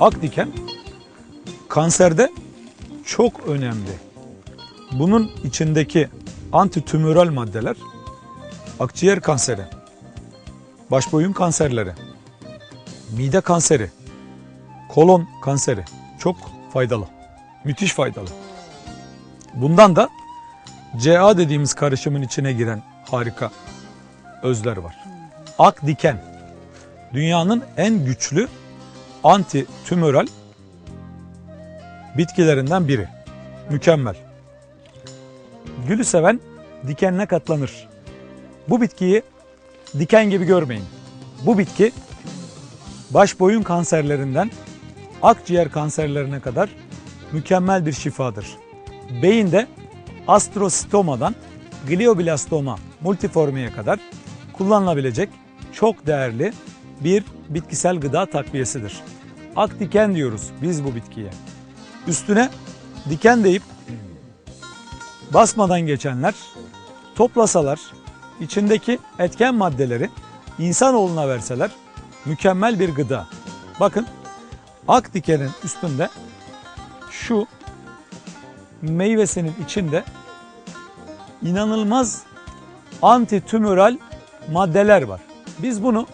Akdiken kanserde çok önemli. Bunun içindeki antitümöral maddeler akciğer kanseri, başboyun kanserleri, mide kanseri, kolon kanseri çok faydalı. Müthiş faydalı. Bundan da CA dediğimiz karışımın içine giren harika özler var. Ak diken dünyanın en güçlü anti tümöral bitkilerinden biri. Mükemmel. Gülü seven dikenine katlanır. Bu bitkiyi diken gibi görmeyin. Bu bitki baş boyun kanserlerinden akciğer kanserlerine kadar mükemmel bir şifadır. Beyinde astrostomadan glioblastoma multiformeye kadar kullanılabilecek çok değerli bir bitkisel gıda takviyesidir. Ak diken diyoruz biz bu bitkiye. Üstüne diken deyip basmadan geçenler toplasalar içindeki etken maddeleri insanoğluna verseler mükemmel bir gıda. Bakın ak dikenin üstünde şu meyvesinin içinde inanılmaz antitümöral maddeler var. Biz bunu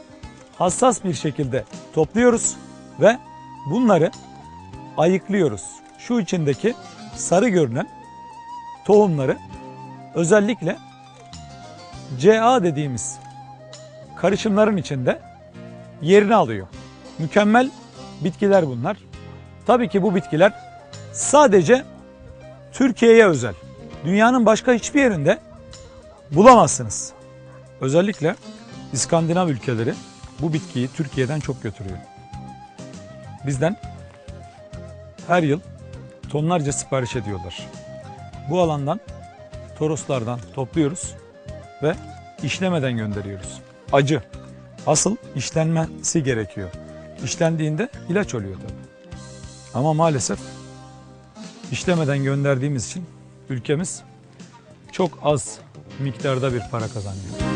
hassas bir şekilde topluyoruz ve bunları ayıklıyoruz. Şu içindeki sarı görünen tohumları özellikle CA dediğimiz karışımların içinde yerini alıyor. Mükemmel bitkiler bunlar. Tabii ki bu bitkiler sadece Türkiye'ye özel. Dünyanın başka hiçbir yerinde bulamazsınız. Özellikle İskandinav ülkeleri bu bitkiyi Türkiye'den çok götürüyor. Bizden her yıl tonlarca sipariş ediyorlar. Bu alandan Toroslardan topluyoruz ve işlemeden gönderiyoruz. Acı. Asıl işlenmesi gerekiyor. İşlendiğinde ilaç oluyor tabii. Ama maalesef işlemeden gönderdiğimiz için ülkemiz çok az miktarda bir para kazanıyor.